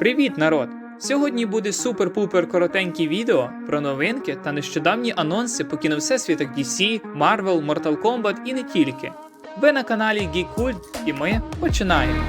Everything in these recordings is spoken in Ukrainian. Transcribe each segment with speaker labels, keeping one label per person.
Speaker 1: Привіт, народ! Сьогодні буде супер-пупер коротеньке відео про новинки та нещодавні анонси по кіновсесвітах DC, Marvel, Mortal Kombat і не тільки. Ви на каналі Geekkult і ми починаємо.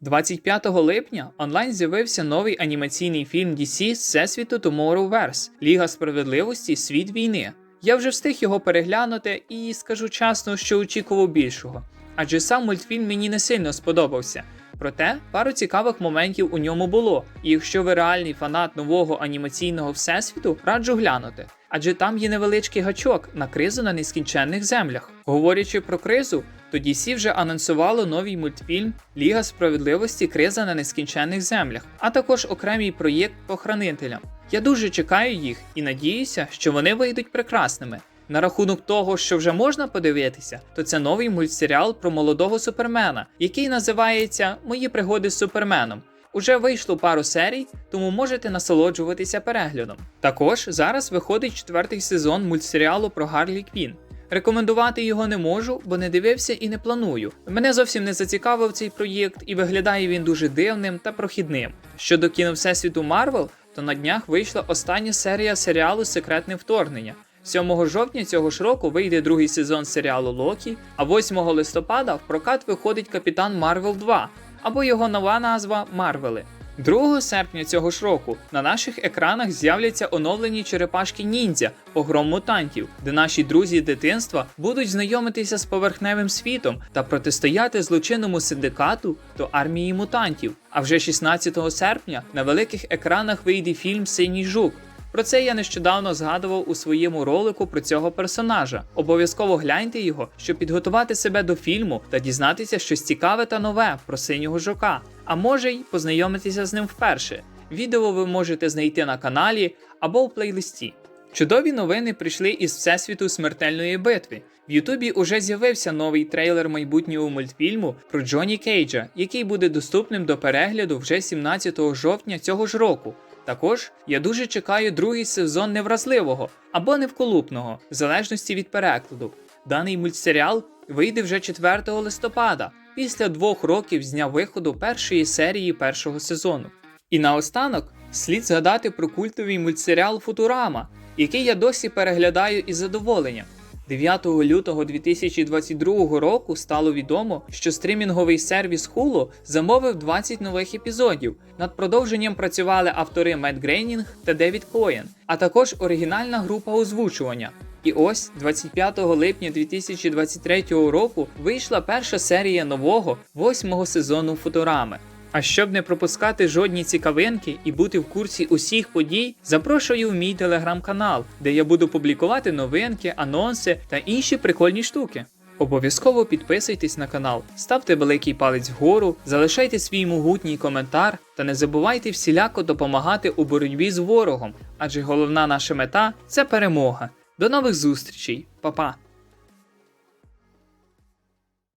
Speaker 1: 25 липня онлайн з'явився новий анімаційний фільм DC з Всесвіту Tomorrowverse Ліга справедливості Світ війни. Я вже встиг його переглянути і скажу чесно, що очікував більшого. Адже сам мультфільм мені не сильно сподобався. Проте пару цікавих моментів у ньому було, і якщо ви реальний фанат нового анімаційного всесвіту, раджу глянути. Адже там є невеличкий гачок на кризу на нескінченних землях. Говорячи про кризу, то DC вже анонсувало новий мультфільм Ліга справедливості Криза на нескінченних землях, а також окремий проєкт по хранителям. Я дуже чекаю їх і надіюся, що вони вийдуть прекрасними. На рахунок того, що вже можна подивитися, то це новий мультсеріал про молодого супермена, який називається Мої пригоди з суперменом. Уже вийшло пару серій, тому можете насолоджуватися переглядом. Також зараз виходить четвертий сезон мультсеріалу про Гарлі Квін. Рекомендувати його не можу, бо не дивився і не планую. Мене зовсім не зацікавив цей проєкт, і виглядає він дуже дивним та прохідним. Щодо кіно Всесвіту Марвел, то на днях вийшла остання серія серіалу Секретне вторгнення. 7 жовтня цього ж року вийде другий сезон серіалу Локі, а 8 листопада в прокат виходить Капітан Марвел 2 або його нова назва Марвели. 2 серпня цього ж року на наших екранах з'являться оновлені черепашки ніндзя погром мутантів, де наші друзі дитинства будуть знайомитися з поверхневим світом та протистояти злочинному синдикату та армії мутантів. А вже 16 серпня на великих екранах вийде фільм Синій жук. Про це я нещодавно згадував у своєму ролику про цього персонажа. Обов'язково гляньте його, щоб підготувати себе до фільму та дізнатися щось цікаве та нове про синього жука, а може й познайомитися з ним вперше. Відео ви можете знайти на каналі або в плейлисті. Чудові новини прийшли із всесвіту смертельної битви. В Ютубі уже з'явився новий трейлер майбутнього мультфільму про Джоні Кейджа, який буде доступним до перегляду вже 17 жовтня цього ж року. Також я дуже чекаю другий сезон невразливого або невколупного, в залежності від перекладу. Даний мультсеріал вийде вже 4 листопада, після двох років з дня виходу першої серії першого сезону. І наостанок слід згадати про культовий мультсеріал Футурама, який я досі переглядаю із задоволенням. 9 лютого 2022 року стало відомо, що стрімінговий сервіс Hulu замовив 20 нових епізодів. Над продовженням працювали автори Мет Грейнінг та Девід Коєн, а також оригінальна група озвучування. І ось 25 липня 2023 року вийшла перша серія нового восьмого сезону Футурами. А щоб не пропускати жодні цікавинки і бути в курсі усіх подій, запрошую в мій телеграм-канал, де я буду публікувати новинки, анонси та інші прикольні штуки. Обов'язково підписуйтесь на канал, ставте великий палець вгору, залишайте свій могутній коментар та не забувайте всіляко допомагати у боротьбі з ворогом, адже головна наша мета це перемога. До нових зустрічей, Па-па!